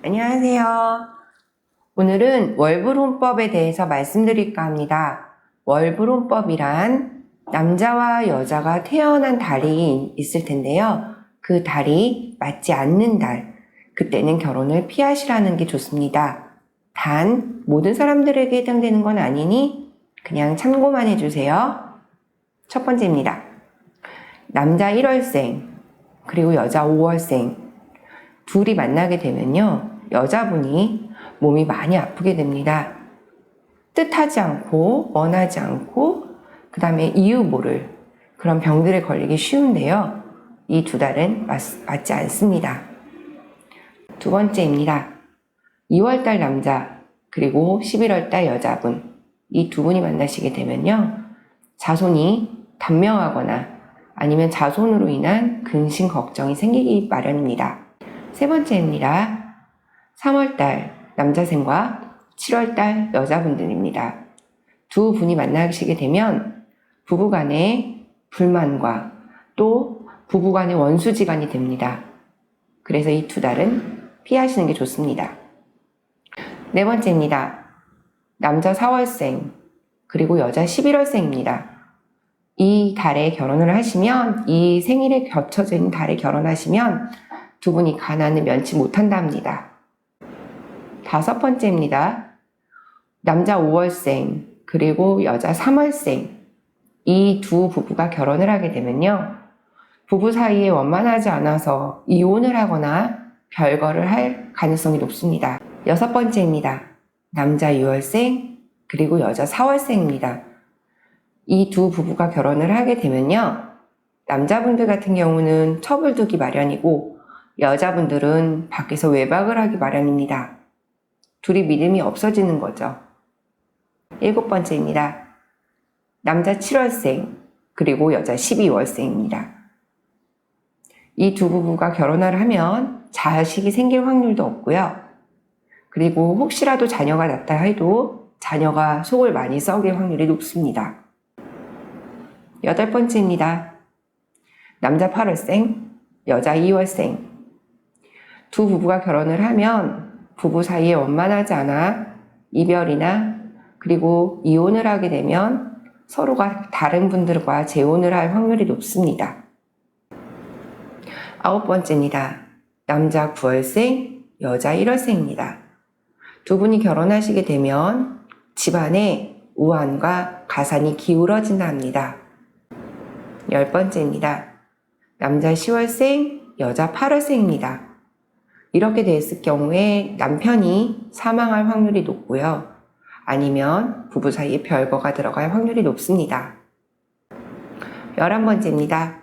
안녕하세요. 오늘은 월불혼법에 대해서 말씀드릴까 합니다. 월불혼법이란 남자와 여자가 태어난 달이 있을 텐데요. 그 달이 맞지 않는 달, 그때는 결혼을 피하시라는 게 좋습니다. 단, 모든 사람들에게 해당되는 건 아니니 그냥 참고만 해주세요. 첫 번째입니다. 남자 1월생, 그리고 여자 5월생, 둘이 만나게 되면요. 여자분이 몸이 많이 아프게 됩니다. 뜻하지 않고, 원하지 않고, 그 다음에 이유 모를 그런 병들에 걸리기 쉬운데요. 이 두 달은 맞, 맞지 않습니다. 두 번째입니다. 2월달 남자, 그리고 11월달 여자분. 이 두 분이 만나시게 되면요. 자손이 단명하거나 아니면 자손으로 인한 근심 걱정이 생기기 마련입니다. 세 번째입니다. 3월달 남자생과 7월달 여자분들입니다. 두 분이 만나시게 되면 부부 간의 불만과 또 부부 간의 원수지간이 됩니다. 그래서 이 두 달은 피하시는 게 좋습니다. 네 번째입니다. 남자 4월생 그리고 여자 11월생입니다. 이 달에 결혼을 하시면 이 생일에 있는 달에 결혼하시면 두 분이 가난을 면치 못한답니다. 다섯 번째입니다. 남자 5월생 그리고 여자 3월생 이 두 부부가 결혼을 하게 되면요. 부부 사이에 원만하지 않아서 이혼을 하거나 별거를 할 가능성이 높습니다. 여섯 번째입니다. 남자 6월생 그리고 여자 4월생입니다. 이 두 부부가 결혼을 하게 되면요. 남자분들 같은 경우는 첩을 두기 마련이고 여자분들은 밖에서 외박을 하기 마련입니다. 둘이 믿음이 없어지는 거죠. 일곱 번째입니다. 남자 7월생, 그리고 여자 12월생입니다. 이 두 부부가 결혼을 하면 자식이 생길 확률도 없고요. 그리고 혹시라도 자녀가 났다 해도 자녀가 속을 많이 썩일 확률이 높습니다. 여덟 번째입니다. 남자 8월생, 여자 2월생. 두 부부가 결혼을 하면 부부 사이에 원만하지 않아 이별이나 그리고 이혼을 하게 되면 서로가 다른 분들과 재혼을 할 확률이 높습니다. 아홉 번째입니다. 남자 9월생, 여자 1월생입니다. 두 분이 결혼하시게 되면 집안에 우환과 가산이 기울어진다 합니다. 열 번째입니다. 남자 10월생, 여자 8월생입니다. 이렇게 됐을 경우에 남편이 사망할 확률이 높고요. 아니면 부부 사이에 별거가 들어갈 확률이 높습니다. 11번째입니다.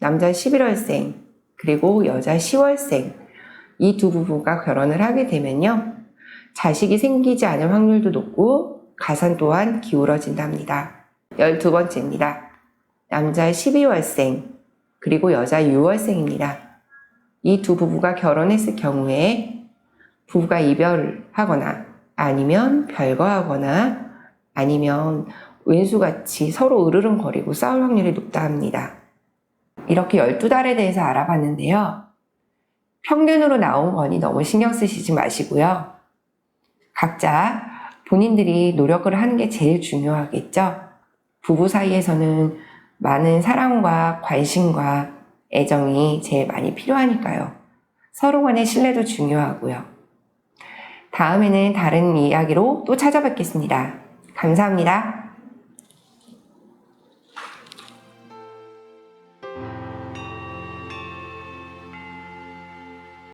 남자 11월생, 그리고 여자 10월생. 이 두 부부가 결혼을 하게 되면요. 자식이 생기지 않을 확률도 높고 가산 또한 기울어진답니다. 12번째입니다. 남자 12월생, 그리고 여자 6월생입니다. 이 두 부부가 결혼했을 경우에 부부가 이별하거나 아니면 별거하거나 아니면 왼수같이 서로 으르렁거리고 싸울 확률이 높다 합니다. 이렇게 12달에 대해서 알아봤는데요. 평균으로 나온 거니 너무 신경 쓰시지 마시고요. 각자 본인들이 노력을 하는 게 제일 중요하겠죠. 부부 사이에서는 많은 사랑과 관심과 애정이 제일 많이 필요하니까요. 서로 간의 신뢰도 중요하고요. 다음에는 다른 이야기로 또 찾아뵙겠습니다. 감사합니다.